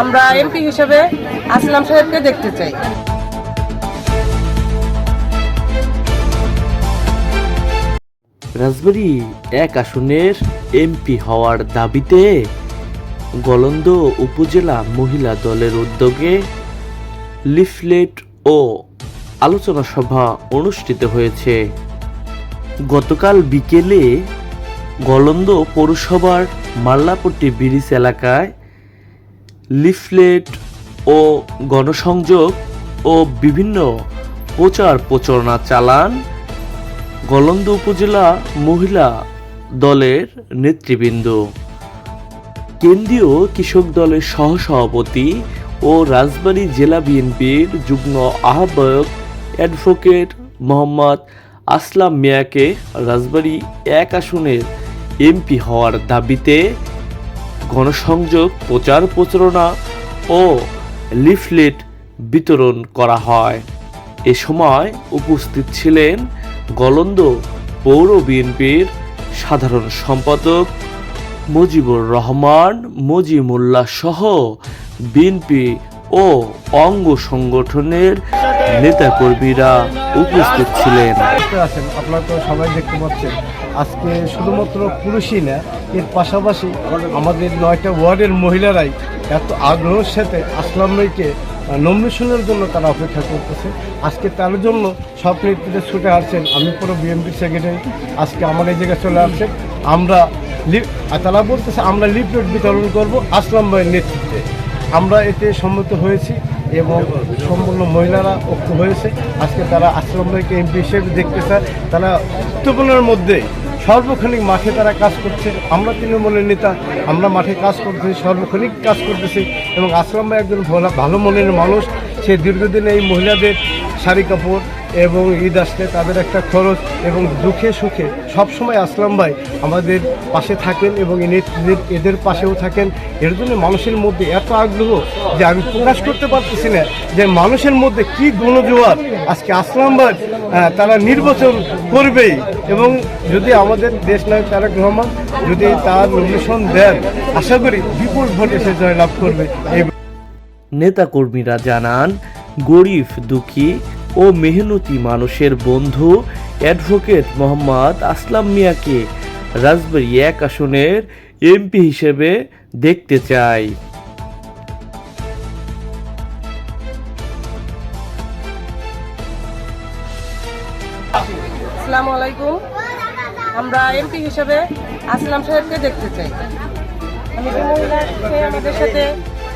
আমরা এমপি হিসেবে আসলাম সাহেবকে দেখতে চাই। রাজবাড়ী এক আসনের এমপি হওয়ার দাবিতে গলন্দ উপজেলা মহিলা দলের উদ্যোগে লিফলেট ও আলোচনা সভা অনুষ্ঠিত হয়েছে। গতকাল বিকেলে গলন্দ পৌরসভার মাল্লাপট্টি ব্রিজ এলাকায় লিফলেট ও গণসংযোগ ও বিভিন্ন প্রচার প্রচারণা চালান গলন্দ উপজেলা মহিলা দলের নেতৃবৃন্দ। কেন্দ্রীয় কৃষক দলের সহসভাপতি ও রাজবাড়ী জেলা বিএনপির যুগ্ম আহ্বায়ক অ্যাডভোকেট মোহাম্মদ আসলাম মিয়াকে রাজবাড়ী এক আসনের এমপি হওয়ার দাবিতে গণসংযোগ প্রচার প্রচারণা ও লিফলেট বিতরণ করা হয়। এ সময় উপস্থিত ছিলেন গলন্দ পৌর বিএনপির সাধারণ সম্পাদক মুজিবুর রহমান মজিমুল্লাহ সহ বিএনপি ও অঙ্গ সংগঠনের নেতাকর্মীরা উপস্থিত ছিলেন। আছেন, আপনারা তো সবাই দেখতে পাচ্ছেন। আজকে শুধুমাত্র পুরুষই না, এর পাশাপাশি আমাদের নয়টা ওয়ার্ডের মহিলারাই এত আগ্রহের সাথে আসলাম ভাইকে নমিনেশনের জন্য তারা অপেক্ষা করতেছে। আজকে তার জন্য সব নেতৃত্বে ছুটে আসছেন। আমি পুরো বিএনপি সেক্রেটারি আজকে আমার এই জায়গায় চলে আসছেন। আমরা তারা বলতেছে, আমরা লিফলেট বিতরণ করব আসলাম ভাইয়ের নেতৃত্বে। আমরা এতে সম্মত হয়েছি। এবং সম্পূর্ণ মহিলারা ঐক্য হয়েছে। আজকে তারা আশ্রম ভাইকে এমপি হিসেবে দেখতে চায়। তারা উত্তপনের মধ্যে সর্বক্ষণিক মাঠে তারা কাজ করছে। আমরা তৃণমূলের নেতা, আমরা মাঠে কাজ করতেছি, সর্বক্ষণিক কাজ করতেছি এবং আশ্রম ভাই একজন ভালো মনের মানুষ, সে দীর্ঘদিন এই মহিলাদের শাড়ি কাপড় এবং ঈদ আসলে তাদের একটা খরচ এবং দুঃখে সুখে সবসময় আসলাম ভাই। আমাদের পাশে থাকেন এবং এদের- পাশেও থাকেন। এর জন্য মানুষের মধ্যে এত আগ্রহ যে আমি প্রকাশ করতে পারতেছি না যে মানুষের মধ্যে কি গণজোয়ার আজকে আসলাম ভাই তারা নির্বাচন করবেই এবং যদি আমাদের দেশ নায়ক তারেক রহমান যদি তার নমিনেশন দেন, আশা করি বিপুল ভোটে সে জয়লাভ করবে। নেতাকর্মীরা জানান, গরিব দুঃখী ও মেহনতি মানুষের বন্ধু অ্যাডভোকেট মোহাম্মদ আসলাম মিয়াকে রাজবাড়ী এক আসনের এমপি হিসেবে দেখতে চাই। আসসালামু আলাইকুম। আমরা এমপি হিসেবে আসলাম সাহেবকে দেখতে চাই। আমি আমাদের সাথে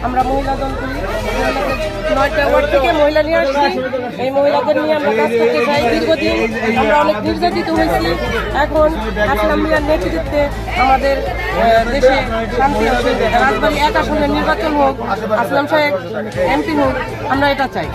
আমরা মহিলা দল করি। নয়টা ওয়ার্ড থেকে মহিলা নিয়ে আসছি। এই মহিলাদের নিয়ে আমরা কাজ করতে চাই। দীর্ঘদিন আমরা অনেক নির্যাতিত হয়েছি। এখন আসলাম মিয়ার নেতৃত্বে আমাদের দেশে শান্তি রাজবাড়ি এক আসনে নির্বাচন হোক, আসলাম সাহেব, এমপি হোক, আমরা এটা চাই।